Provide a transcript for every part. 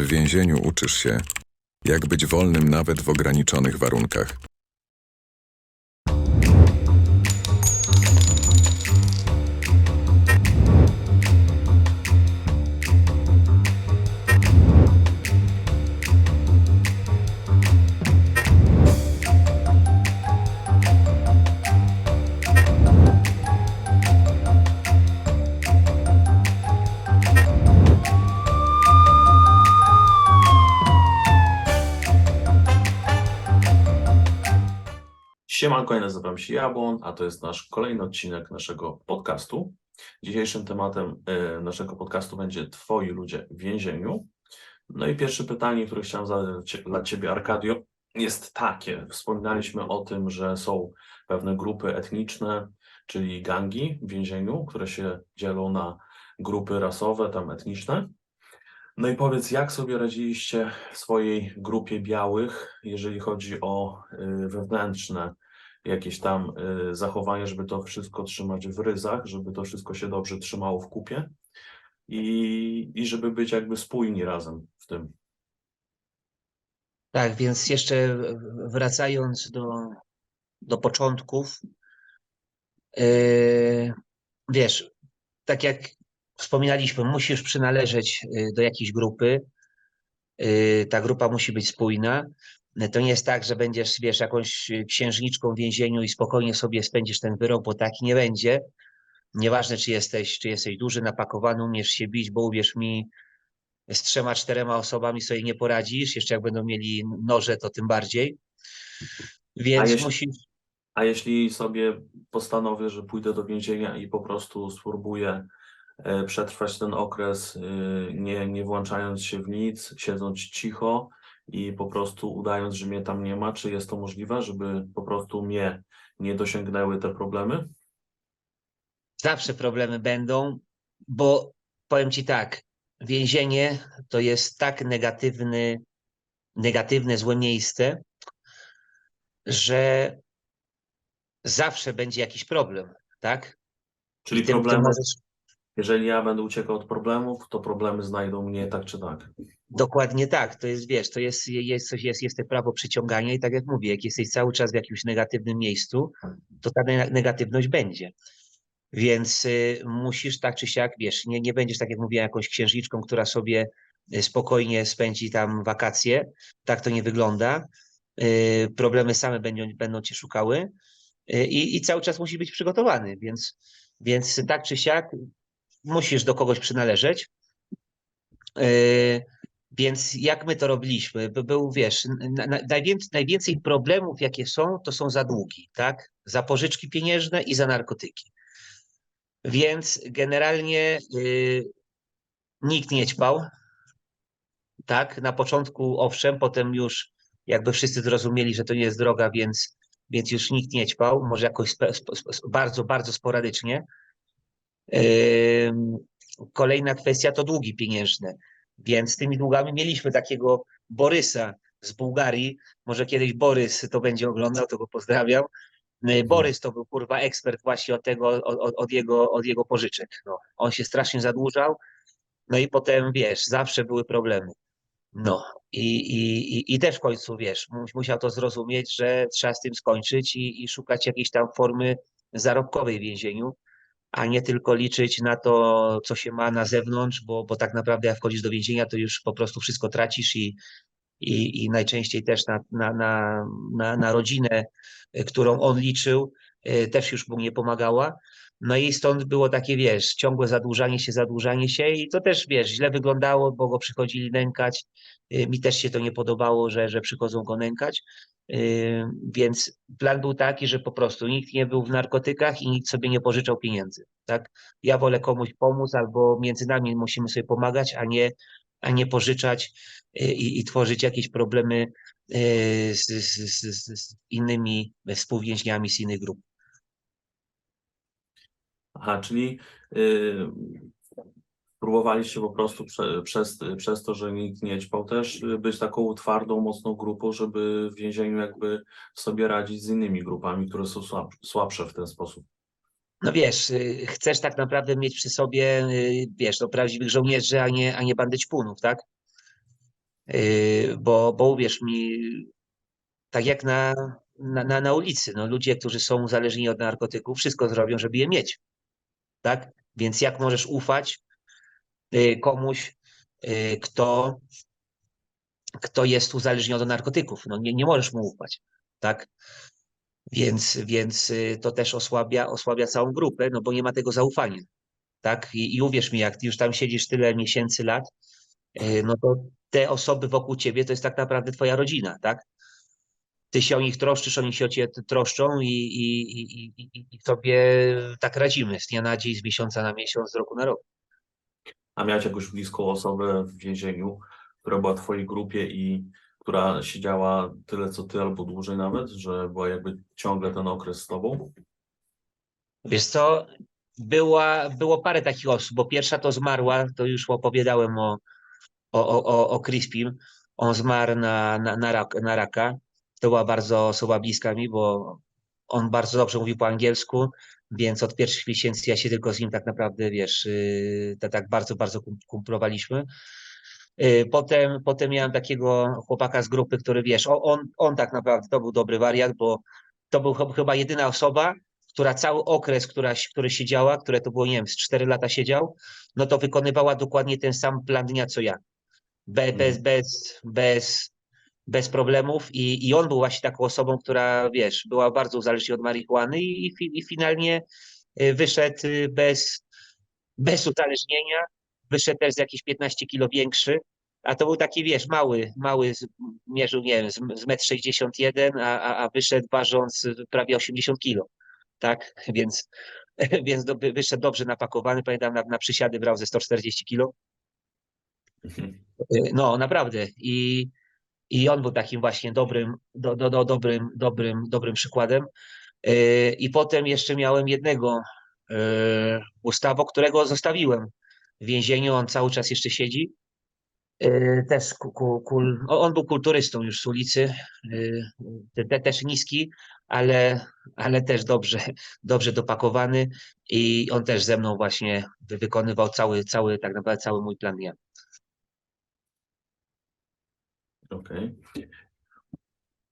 W więzieniu uczysz się, jak być wolnym nawet w ograniczonych warunkach. Siemanko, ja nazywam się Jabłon, a to jest nasz kolejny odcinek naszego podcastu. Dzisiejszym tematem e, naszego podcastu będzie Twoi ludzie w więzieniu. No i pierwsze pytanie, które chciałem zadać dla Ciebie, Arkadio, jest takie. Wspominaliśmy o tym, że są pewne grupy etniczne, czyli gangi w więzieniu, które się dzielą na grupy rasowe, tam etniczne. No i powiedz, jak sobie radziliście w swojej grupie białych, jeżeli chodzi o y, wewnętrzne jakieś tam y, zachowania, żeby to wszystko trzymać w ryzach, żeby to wszystko się dobrze trzymało w kupie i, i żeby być jakby spójni razem w tym. Tak, więc jeszcze wracając do, do początków, yy, wiesz, tak jak wspominaliśmy, musisz przynależeć yy, do jakiejś grupy. Yy, Ta grupa musi być spójna. Yy, To nie jest tak, że będziesz, wiesz, jakąś yy, księżniczką w więzieniu i spokojnie sobie spędzisz ten wyrok, bo taki nie będzie. Nieważne, czy jesteś, czy jesteś duży, napakowany, umiesz się bić, bo uwierz mi, z trzema, czterema osobami sobie nie poradzisz. Jeszcze jak będą mieli noże, to tym bardziej. Więc jeśli- musisz. A jeśli sobie postanowię, że pójdę do więzienia i po prostu spróbuję e, przetrwać ten okres, nie, nie włączając się w nic, siedząc cicho i po prostu udając, że mnie tam nie ma, czy jest to możliwe, żeby po prostu mnie nie dosięgnęły te problemy? Zawsze problemy będą, bo powiem ci tak, więzienie to jest tak negatywny, negatywne, złe miejsce, że zawsze będzie jakiś problem, tak? Czyli I możesz, jeżeli ja będę uciekał od problemów, to problemy znajdą mnie tak czy tak. Dokładnie tak, to jest, wiesz, to jest, jest coś, jest, jest te prawo przyciągania i tak jak mówię, jak jesteś cały czas w jakimś negatywnym miejscu, to ta ne- negatywność będzie. Więc y, musisz tak czy siak, wiesz, nie, nie będziesz, tak jak mówiłem, jakąś księżniczką, która sobie y, spokojnie spędzi tam wakacje. Tak to nie wygląda. Y, problemy same będą, będą cię szukały y, i, i cały czas musisz być przygotowany, więc, więc tak czy siak musisz do kogoś przynależeć. Y, więc jak my to robiliśmy? By Był, wiesz, na, na, najwięcej, problemów, jakie są, to są za długi, tak? Za pożyczki pieniężne i za narkotyki. Więc generalnie y, nikt nie ćpał. Tak, na początku owszem, potem już jakby wszyscy zrozumieli, że to nie jest droga, więc, więc już nikt nie ćpał, może jakoś spe, sp, sp, bardzo, bardzo sporadycznie. Kolejna kwestia to długi pieniężne. Więc z tymi długami mieliśmy takiego Borysa z Bułgarii. Może kiedyś Borys to będzie oglądał, to go pozdrawiam. Y, Borys to był kurwa ekspert właśnie od tego, od, od, jego, od jego pożyczek. No, on się strasznie zadłużał. No i potem wiesz, zawsze były problemy. No i, i, i, też w końcu wiesz, mu- musiał to zrozumieć, że trzeba z tym skończyć i, i szukać jakiejś tam formy zarobkowej w więzieniu a nie tylko liczyć na to, co się ma na zewnątrz, bo, bo tak naprawdę jak wchodzisz do więzienia, to już po prostu wszystko tracisz i, i, i najczęściej też na, na, na, na, na rodzinę, y, którą on liczył, y, też już mu nie pomagała. No i stąd było takie, wiesz, ciągłe zadłużanie się, zadłużanie się i to też, wiesz, źle wyglądało, bo go przychodzili nękać. Y, Mi też się to nie podobało, że, że przychodzą go nękać. Yy, Więc plan był taki, że po prostu nikt nie był w narkotykach i nikt sobie nie pożyczał pieniędzy. Tak? Ja wolę komuś pomóc, albo między nami musimy sobie pomagać, a nie, a nie pożyczać yy, i, i tworzyć jakieś problemy yy, z, z, z, z- innymi współwięźniami z innych grup. Aha, czyli próbowaliście po prostu prze, przez, przez to, że nikt nie ćpał też y, być taką twardą, mocną grupą, żeby w więzieniu jakby sobie radzić z innymi grupami, które są słab, słabsze w ten sposób. No wiesz, yy, chcesz tak naprawdę mieć przy sobie, yy, wiesz, no, prawdziwych żołnierzy, a nie, a nie bandy ćpunów, tak? Bo, bo uwierz mi, tak jak na, na, na, ulicy, no ludzie, którzy są uzależnieni od narkotyków, wszystko zrobią, żeby je mieć. Tak? Więc jak możesz ufać y, komuś, y, kto, kto jest uzależniony od narkotyków? No nie, nie możesz mu ufać. Tak? Więc, więc y, to też osłabia, osłabia całą grupę, no bo nie ma tego zaufania. Tak? I, I uwierz mi, jak już tam siedzisz tyle miesięcy, lat, y, no to te osoby wokół ciebie to jest tak naprawdę twoja rodzina, tak? Ty się o nich troszczysz, oni się o ciebie troszczą i, i, i, i, i- i sobie tak radzimy z dnia na dzień, z miesiąca na miesiąc, z roku na rok. A miałeś jakąś bliską osobę w więzieniu, która była w twojej grupie i która siedziała tyle co ty albo dłużej nawet, że była jakby ciągle ten okres z tobą? Wiesz co, była, było parę takich osób, bo pierwsza to zmarła, to już opowiadałem o, o, o, o, Crispim. On zmarł na, na, na, rak, na raka. To była bardzo osoba bliska mi, bo on bardzo dobrze mówił po angielsku, więc od pierwszych miesięcy ja się tylko z nim tak naprawdę, wiesz, yy, tak, tak bardzo, bardzo kum- kumplowaliśmy. Yy, Potem, potem miałem takiego chłopaka z grupy, który wiesz, on, on, tak naprawdę to był dobry wariat, bo to był ch- chyba jedyna osoba, która cały okres, która, który siedziała, które to było, nie wiem, z 4 lata siedział, no to wykonywała dokładnie ten sam plan dnia co ja. Be, bez, bez, bez, bez problemów I, i on był właśnie taką osobą, która, wiesz, była bardzo uzależniona od marihuany i, i, fi- i finalnie y, wyszedł y, bez, bez uzależnienia, wyszedł też z jakieś 15 kilo większy, a to był taki, wiesz, mały, mały, mierzył, nie wiem, z, z 1,61 m, a, a, wyszedł ważąc prawie 80 kilo, tak, więc, więc do, wyszedł dobrze napakowany, pamiętam, na, na przysiady brał ze 140 kilo, Y, no naprawdę. I, i on był takim właśnie dobrym, do, do, do, dobrym, dobrym, dobrym przykładem. Y, I potem jeszcze miałem jednego y, Gustawo, którego zostawiłem w więzieniu, on cały czas jeszcze siedzi. Y, Też ku, ku, on był kulturystą już z ulicy, te, te, też niski, ale, ale też dobrze, dobrze dopakowany i on też ze mną właśnie wy- wykonywał cały, cały, tak naprawdę cały mój plan. Okej.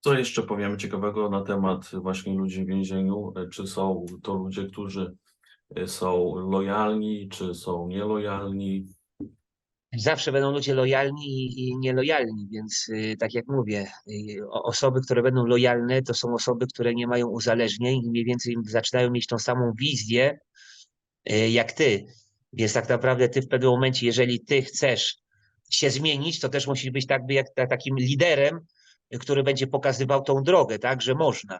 Co jeszcze powiemy ciekawego na temat właśnie ludzi w więzieniu? Czy są to ludzie, którzy y, są lojalni, czy są nielojalni? Zawsze będą ludzie lojalni i, nielojalni, więc y, tak jak mówię, y, osoby, które będą lojalne, to są osoby, które nie mają uzależnień i mniej więcej zaczynają mieć tą samą wizję y, jak ty. Więc tak naprawdę ty w pewnym momencie, jeżeli ty chcesz się zmienić, to też musisz być tak, jak ta- takim liderem, który będzie pokazywał tą drogę, tak, że można.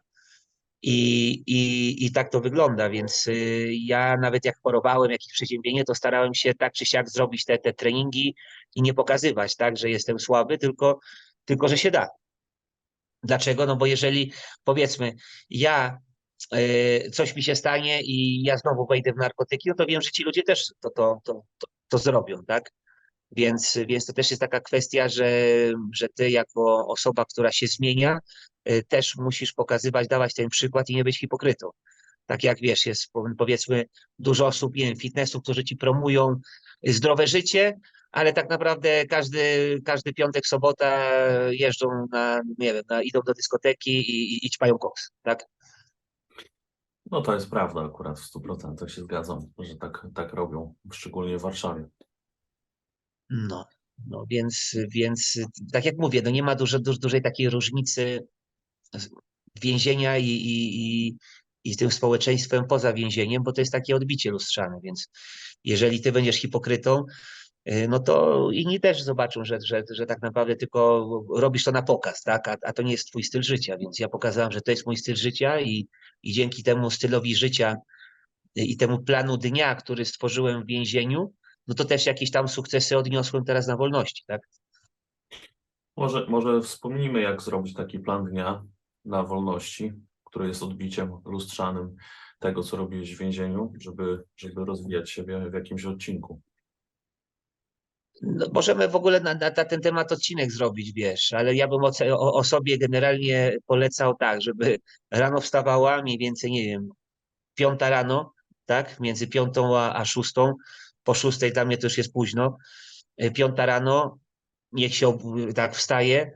I, i, I tak to wygląda, więc y, ja nawet jak chorowałem, jakieś przeziębienie, to starałem się tak czy siak zrobić te, te treningi i nie pokazywać, tak, że jestem słaby, tylko, tylko że się da. Dlaczego? No bo jeżeli powiedzmy, ja y, coś mi się stanie i ja znowu wejdę w narkotyki, no to wiem, że ci ludzie też to, to, to, to, to zrobią, tak? Więc, więc to też jest taka kwestia, że, że ty jako osoba, która się zmienia, y, też musisz pokazywać, dawać ten przykład i nie być hipokrytą. Tak jak wiesz, jest po- powiedzmy dużo osób, nie wiem, fitnessu, którzy ci promują zdrowe życie, ale tak naprawdę każdy, każdy piątek, sobota jeżdżą na, nie wiem, na, idą do dyskoteki i, i, i ćpają koks, tak? No to jest prawda akurat w 100% się zgadzam, że tak, tak robią, szczególnie w Warszawie. No, no więc, więc tak jak mówię, no nie ma dużo, duż, dużej takiej różnicy więzienia i, i, i, i tym społeczeństwem poza więzieniem, bo to jest takie odbicie lustrzane, więc jeżeli ty będziesz hipokrytą, y, no to inni też zobaczą, że, że, że tak naprawdę tylko robisz to na pokaz, tak? A, a to nie jest twój styl życia, więc ja pokazałem, że to jest mój styl życia i, i dzięki temu stylowi życia i temu planu dnia, który stworzyłem w więzieniu, no to też jakieś tam sukcesy odniosłem teraz na wolności, tak? Może, może wspomnijmy, jak zrobić taki plan dnia na wolności, który jest odbiciem lustrzanym tego, co robiłeś w więzieniu, żeby, żeby rozwijać siebie w jakimś odcinku. No, możemy w ogóle na, na, ten temat odcinek zrobić, wiesz, ale ja bym o, o sobie generalnie polecał tak, żeby rano wstawała mniej więcej, nie wiem, piąta rano, tak, między piątą a, a szóstą, po szóstej dla mnie to już jest późno, y, piąta rano, niech się tak wstaje,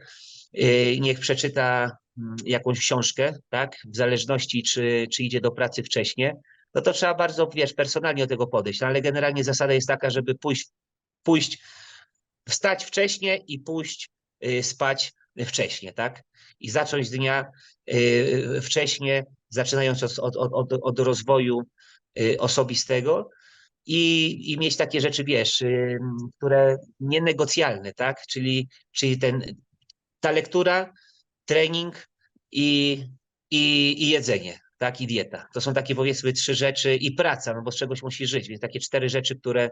y, niech przeczyta mm, jakąś książkę, tak, w zależności czy, czy idzie do pracy wcześniej, no to trzeba bardzo, wiesz, personalnie do tego podejść, no ale generalnie zasada jest taka, żeby pójść, pójść, wstać wcześniej i pójść y, spać wcześniej, tak, i zacząć dnia y, wcześniej, zaczynając od, od, od, od- od rozwoju y, osobistego i, i mieć takie rzeczy, wiesz, które nienegocjalne, tak? Czyli, czyli ten, ta lektura, trening i, i, i jedzenie, tak? I dieta. To są takie powiedzmy trzy rzeczy i praca, no bo z czegoś musisz żyć, więc takie cztery rzeczy, które,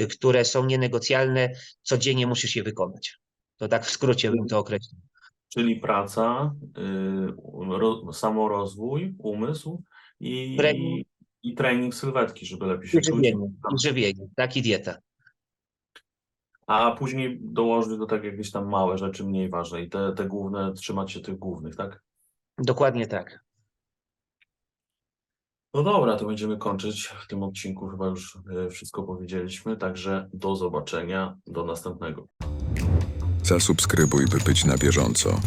y, które są nienegocjalne, codziennie musisz je wykonać. To tak w skrócie bym to określił. Czyli praca, y, ro, samorozwój, umysł i, Trening. I trening sylwetki, żeby lepiej się I czuć. żywienie, i żywienie, tak? I dieta. A później dołożyć do tego jakieś tam małe rzeczy mniej ważne i te, te główne, trzymać się tych głównych, tak? Dokładnie tak. No dobra, to będziemy kończyć w tym odcinku. Chyba już y, wszystko powiedzieliśmy, także do zobaczenia, do następnego. Zasubskrybuj, by być na bieżąco.